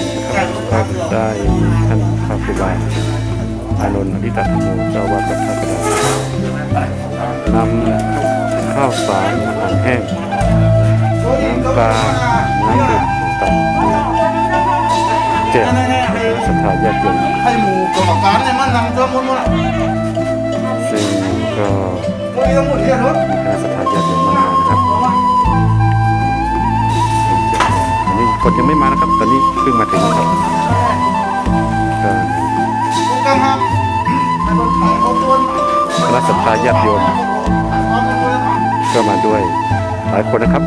ไทยยนต์นะครับก็ได้ท่านพระครูบาอานนท์อริตธรรมโมเจ้าวัดวัดท่ากระดานำข้าวสารอาหารแห้งน้ำปลาน้ำดื่มต่างๆแจกให้คณะสัทธาญาติโยมให้หมู่กรรมการเนี่ยมันนำตัวมุนมุนอะซึ่งก็มีคณะสัทธาญาติโยมมางานนะครับ อันนี้คนยังไม่มานะครับ ตอนนี้เพิ่งมาถึงครับก็กูกำลังให้รถไถเขาตัวคณะสัทธาญาติโยมก็มาด้วยหลายคนนะครับ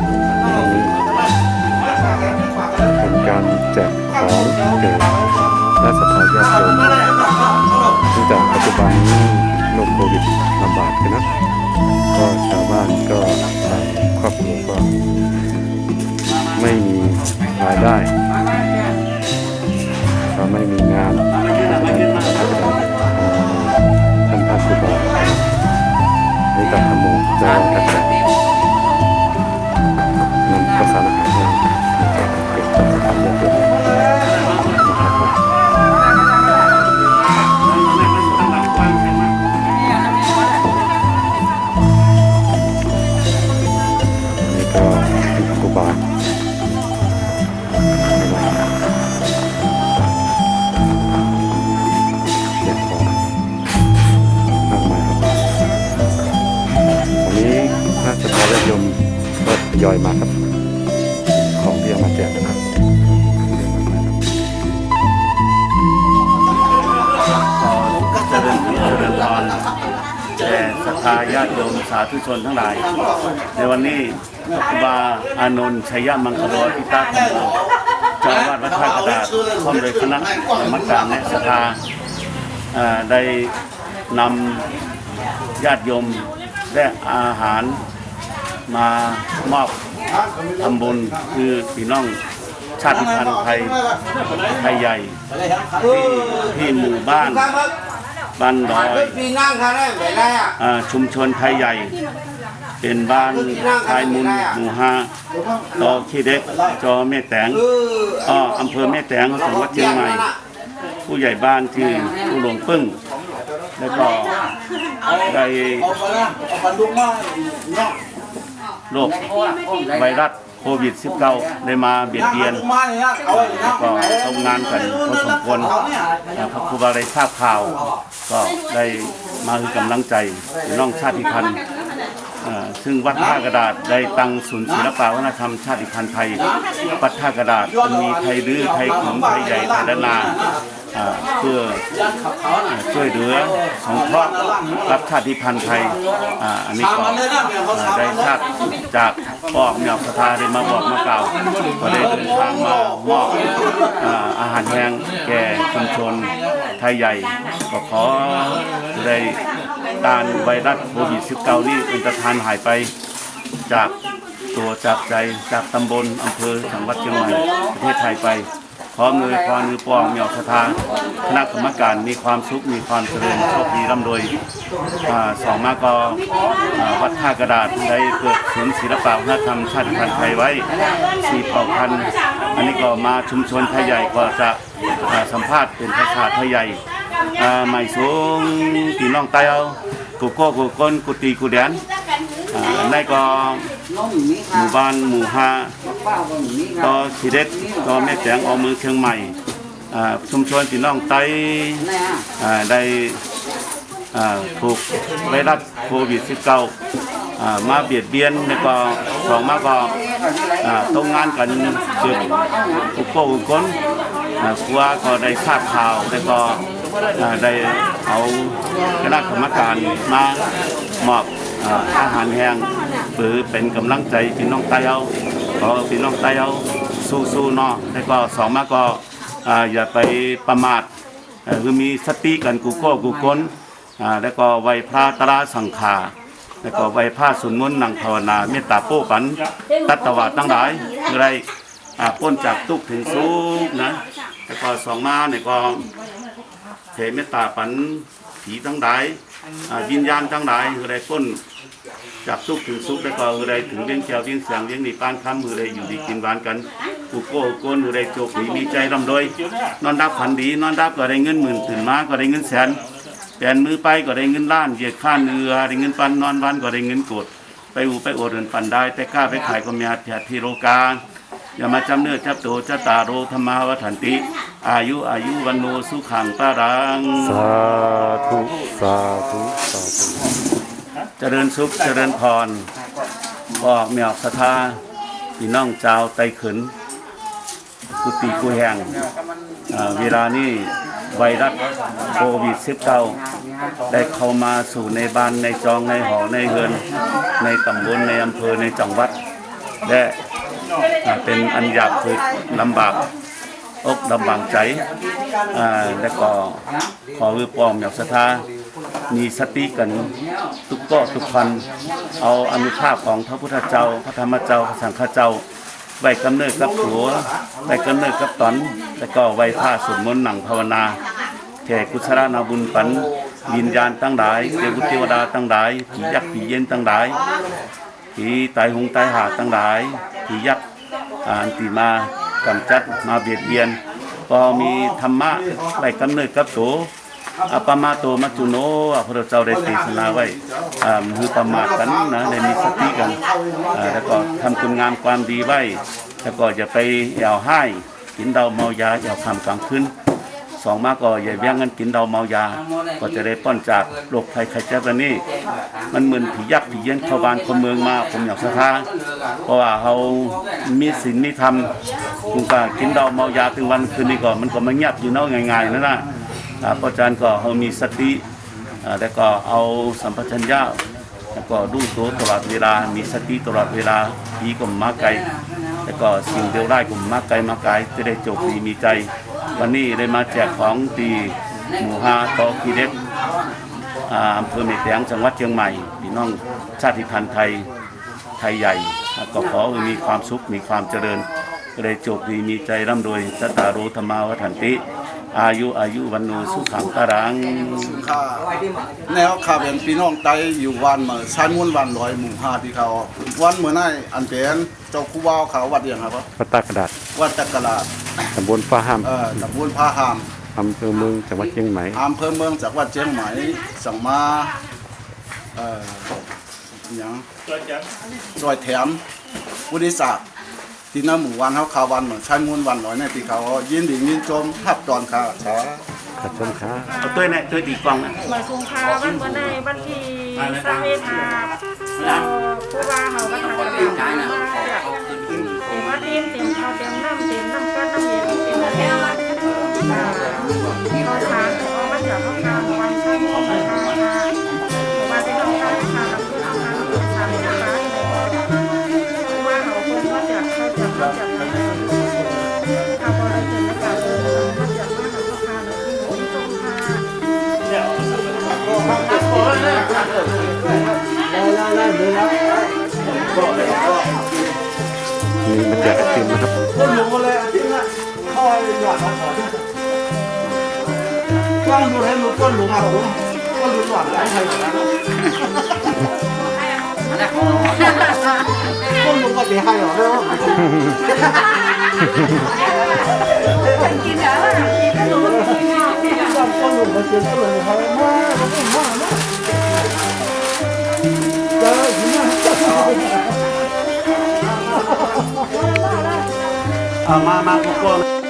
เป็นการแจกของแก่คณะสัทธาญาติโยมเนื่องจากปัจจุบันนี้โรคโควิดระบาดกันนะก็ชาวบ้านก็ทางครอบครัวก็ ไม่มีรายได้ก็ไม่มีงานท่านพระครูบาในกับธรรมโมเจ้าวัดทักษะน ยอยมาครับ ของที่เอามาแจกนะครับเยอะเจริญเจริญพรแด่ศรัทธาญาติโยมสาธุชนทั้งหลาย ในวันนี้ครูบาอานนท์ชัยมังคลพิตาธรรมโมเจ้าอาวาดวัดท่ากระดาษพร้อมโดยคณะกรรมการและศรัทธาอ่าได้นำญาติโยมและอาหาร มามอบทำบุญคือพี่น้องชาติพันธุ์ไทยไทยใหญ่ที่ที่หมู่บ้านบ้านดอยชุมชนไทยใหญ่ เป็นบ้านไทยมุนหมู่ห้าตอขี้เด็กจอแม่แตงอออ้ออำเภอแม่แตงจังหวัดเชียงใหม่ ผู้ใหญ่บ้านที่ผู้หลวงปึ้งแล้วก็ได้ โรคไวรัสโควิด -19 ได้มาเบียดเบียนลุกมาเนี่ยเอาไว้นะก็ทำงานกันพอสมควรพระครูบาได้ทราบข่าว ก็ได้มาคือกำลังใจน้องชาติพันธุ์ อ่าซึ่งวัดท่ากระดาษได้ตั้งศูนย์ศิลปวัฒนธรรมชาติพันธุ์ไทย วัดท่ากระดาษมีไทยดื้อไทยขุนไทยใหญ่ไทยละนาอ่าเพื่อช่วยเหลือสงเคราะห์รัฐชาติพันธุ์ไทยอ่าอันนี้ก็อ่าได้ทราบจากพ่อเมียสถาได้มาบอกมากล่าวก็ได้เดินทางมามอบอ่าอาหารแห้งแก่ชุมชนไทยใหญ่ก็ขอได้ ตานไวรัสโควิด -19 นี่เป็นประธานหายไปจากตัวจากใจจากตำบลอำเภอจังหวัดเชียงใหม่ประเทศไทยไปพร้อมเลยพรมือปองเมียวสถานคณะกรรมการมีความสุขมีความเจริญโชคดีร่ำรวยอ่าสองมากอวัดท่ากระดาษได้เกิดศูนย์ศิลปวัฒนธรรมชาติพันธุ์ไทยไว้สี่เผ่าพันธุ์อันนี้ก็มาชุมชนไทยใหญ่ก็จะสัมภาษณ์เป็นภาษาไทยใหญ่ อ่าใหม่สูงพี่น้องไต้เอากูโก้กูก้นกูตีกูแดนอ่าอันก็หมู่บ้านหมู่ห้าต่อชีเด็ดต่อแม่แตงออกเมืองเชียงใหม่อ่าชุมชนพี่น้องไต้อ่าได้อ่าถูกไวรัสโควิด -19 อ่ามาเบียดเบียนแล้วก็สองมาก็อ่าต้องงานกันเกือบทุกโป้ทุกคนอ่าครัวก็ได้ทราบข่าวแล้วก็ ได้เอาคณะกรรมการมามอบอาหารแห้งหรือเป็นกำลังใจพี่น้องไต้เอาขอพี่น้องไต้เอาสู้ๆเนาะแล้วก็สองมาก็ออย่าไปประมาทคือมีสติกันกูโก้กูก้นแล้วก็ไหวพระตราสังขาแล้วก็ไหวพระสุนมนั่งภาวนาเมตตาโป้ปันตัตตวาตั้งหลายอะไรพ้นจากทุกข์ถึงสุขนะแล้วก็สองมาเนี่ยก็ เทเมตตาปันผีทั้งหลายวิญญาณทั้งหลายคือไรพ้นจากสุขถึงสุขแล้วก็มือใดถึงเลี้ยงแก้วเลี้ยงเสียงเลี้ยงหนีป้านค้ำมือใดอยู่ดีกินหวานกันกูโก้โกนมือใดโจกดีมีใจร่ำรวยนอนรับฝันดีนอนรับก็ได้เงินหมื่นตื่นมาก็ได้เงินแสนแปลนมือไปก็ได้เงินล้านเหยียดข้านเรือได้เงินปันนอนวันก็ได้เงินกดไปอูไปโอดเดินปันได้แต่กล้าไปขายก็มีอาถรรพ์ที่โลกา อย่ามาจำเนื้อจับตัวจะตาโรธรรมาวัฏันติ อายุอายุวันโนสุขังปารัง สาธุสาธุสาธุเจริญสุขเจริญพรบอกเมียศรัทธาพี่น้องเจ้าวไต้ขืนกุฏิกุแหงอ่าเวลานี้ไวรัสโควิด -19 ได้เข้ามาสู่ในบ้านในจองในหอในเฮือน ในตำบลในอำเภอในจังหวัด และ อ่าเป็นอันยากคือลำบากอกลำบากใจอ่าและก็ขอวิปอมอยากศรัทธามีสติกันทุกก็ทุกคนเอาอนุภาพของพระพุทธเจ้า พระธรรมเจ้าพระสังฆเจ้าไว้กำเนิดกับตัวไว้กำเนิดกับตอนแล้วก็ไว้ผ้าสวดมนต์หนังภาวนาแก่กุศลนาบุญปันวิญญาณตั้งหลายเทวเทวดาตั้งหลายผียักษ์ผีเย็นตั้งหลาย ผีตายหงตายหาตั้งหลายผียักษ์อ่าอันติมากำจัดมาเบียดเบียนก็มีธรรมะไว้กำเนิดกับตัวอปมาโตมัจจุโนอะพระเจ้าได้เทศนาไว้อ่าคือประมาทกันนะได้มีสติกันอ่าแล้วก็ทำคุณงามความดีไว้ แล้วก็อย่าไปแอวให้กินเหล้าเมายาแอวคำกลางคืน สองมาก็อย่าแย่งกันกินเหล้าเมายา ก็จะได้ป้อนจากโรคภัยไข้เจ็บนี้มันเหมือนผียักษ์ผีเย็นเข้าบ้านเข้าเมืองมาผมอยากสะท้าเพราะว่าเขามีศีลมีธรรมคุณก็กินเหล้าเมายาถึงวันคืนนี้ก็มันก็ไม่เงียบอยู่เนาะง่ายๆนั่นนะอาเพราะฉะนั้นก็เขามีสติแล้วก็เอาสัมปชัญญะแล้วก็ดูตัวตลอดเวลา มีสติตลอดเวลาดีก็มาไกลแล้วก็สิ่งเดียวได้ก็มาไกลมาไกลจะได้จบดีมีใจ วันนี้ได้มาแจกของตีหมู่ฮาตอกีเด็กอำเภอเมตงจังหวัดเชียงใหม่พี่น้องชาติพันธุ์ไทยไทยใหญ่ ก็ขอมีความสุขมีความเจริญก็เลยจบดีมีใจร่ำรวยสตารุธรรมาวัฒนติ อายุอายุวันโนสุขังตารังข้าแนวข้าเป็นพี่น้องไตอยู่วันเหมือนชายม้วนวันลอยหมู่ห้าที่เขาวันเหมือนไอ้อันเป็นเจ้าคู่ว่าวเขาวัดอย่างครับพระตากระดาษวัดตะกลาดตำบลฟ้าห้ามเอ่อตำบลพาหามอำเภอเมืองจังหวัดเชียงใหม่อำเภอเมืองจากวัดเชียงใหม่สั่งมาเอ่อหยังซอยแถมวุฒิศักดิ์ ที่น้าหมู่วันเขาขาววันเหมือนชายม้วนวันลอยในที่เขายินดียินชมขับจอนข่าวช้าขัดชมค้าเอาตัวเนี่ยตัวตีกล้องนะมาสงคราวันเมื่อในวันที่สามเมษาเราผู้ว่าเขาก็ทำ มีมาแจกไอติมนะครับคนหลงมาเลยอาทิตย์ละคอยหยอดมาขอที่กล้องดูให้รู้ก้นหลงอะผมก้นหลงหวานหลายไทยนะก้นหลงก็จะให้หรอเนาะก้นหลงมาเจอก้นหลงเขามาเขาไม่มาเนาะ เอามามากูกล้อง